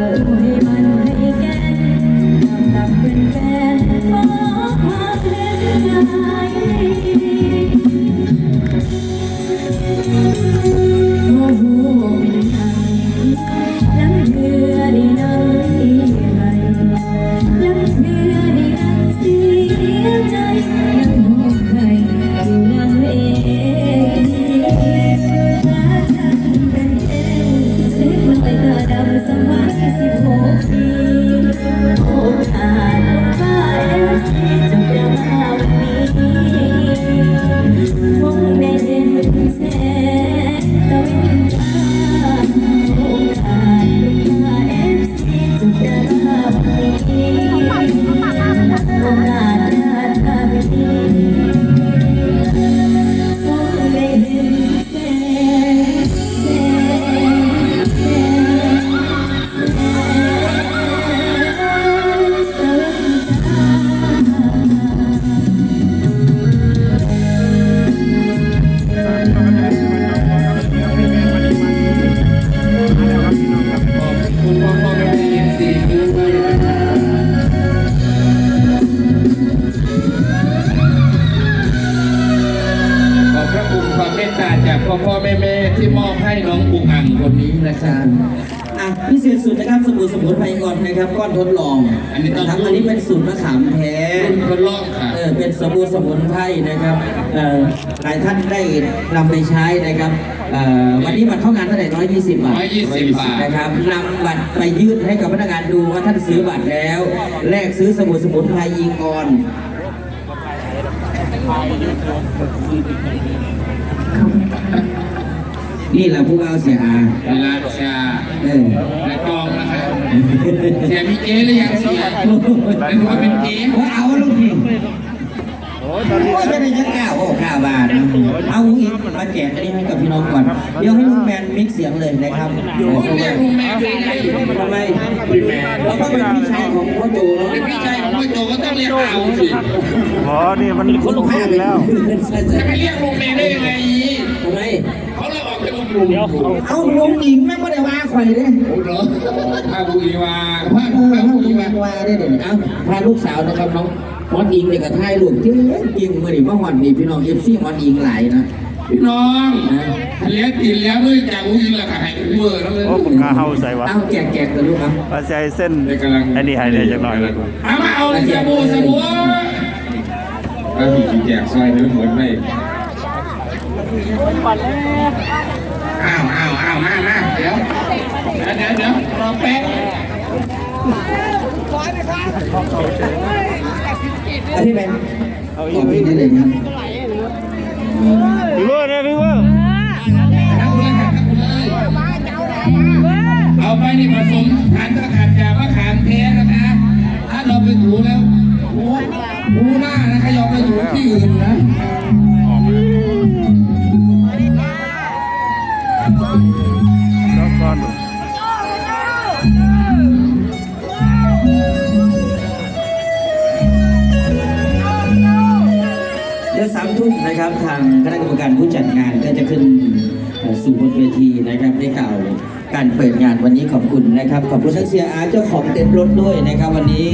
Amen. จากพ่อพ่อแม่แม่ที่มอบให้น้องปุงอังคนนี้นะครับอะพิเศษสุดนะครับสบู่สมุนไพรก่อนนะครับก้อนทดลองอันนี้ต้อง นะครับอันนี้เป็นสูตรมะขามแท้รุ่นทดลองค่ะเออเป็นสบู่สมุนไพรนะครับเอ่อหลายท่านได้นำไปใช้นะครับเอ่อวันนี้บัตรเข้างานเท่าไหร่ร้อยยี่สิบบาท120บบาท นะครับนำบัตรไปยื่นให้กับพนักงานดูว่าท่านซื้อบัตรแล้ว แลกซื้อสบู่สมุนไพรยิงออน นี่แหละผู้เอาเสียอาราชาเออและกองนะครับเสียมีเจ๊หรือยังเสียเป็นว่าเป็นเจ๊ว่าเอาลูกนี่โอ้ยจะได้ยังกล้าโอ้กล้าบาทนะเอาอีกมาแจกอันนี้ให้กับพี่น้องก่อน เดี๋ยวให้ลุงแมนมิกเสียงเลยนะครับผมเรียกลุงแม่เลยไงทำไมพี่แมนเราต้องเป็นพี่ชายของพ่อโจเนาะเป็นพี่ชายของพ่อโจก็ต้องเรียกเอาสิอ๋อนี่มันคนลูกค้าขึ้นแล้วจะไปเรียกลุงแม่ได้ยังไงอีทำไม เขาเลยออกเป็นลุงลุงเอาลุงหญิงแม่งไม่ได้ว่าข่อยเด้ผมเหรอพาบุรีวาพาเออพาถ้าบุลุรีงวาว่าได้เดี๋ยวนี้เอาพาลูกสาวนะครับน้องมอนอิงเนี่ยกับทายลูกเก่งเก่งมื่อนี้มาหวันนี่พี่น้องเอฟซีมอนอิงหลายนะพี่น้องเลี้ยงกินแล้วด้วยจากอุ้งละค่ะให้เวอร์แล้วเลยโอ้ปากกาเฮาใส่วะเอาแจกแจกกันลูกครับว่าใส่เส้นในกำลังอันนี้ให้เลยจังหน่อยเลยเอามาเอาสบู่สบู่แล้วมีกี่แจกซอยนึกเหมื อนไม่อ้าวอ้าวอ้าวมามาเดี๋ยวเดี๋ยวเดี๋ยวเดี๋ยวรอแป๊บเอาพี่แมนตอบพี่ได้เลยครับพี่เวอร์นะพี่เวอร์ทั้งคุณเลยครับทั้งคุณเลยเอาไปนี่ผสมฐานสกัดจากมะขามแท้นะคะ ถ้าเราไปถูแล้วหูหูหน้านะคะยอมไปถูที่อื่นนะ แล้วก่อนเดี๋ยวสามทุ่มนะครับทางคณะกรรมการผู้จัดงานก็จะขึ้นเอ่อสู่บนเวทีนะครับได้กล่าวการเปิดงานวันนี้ขอบคุณนะครับ ขอบคุณทั้งเสียอาร์เจ้าของเต็นท์รถด้วยนะครับวันนี้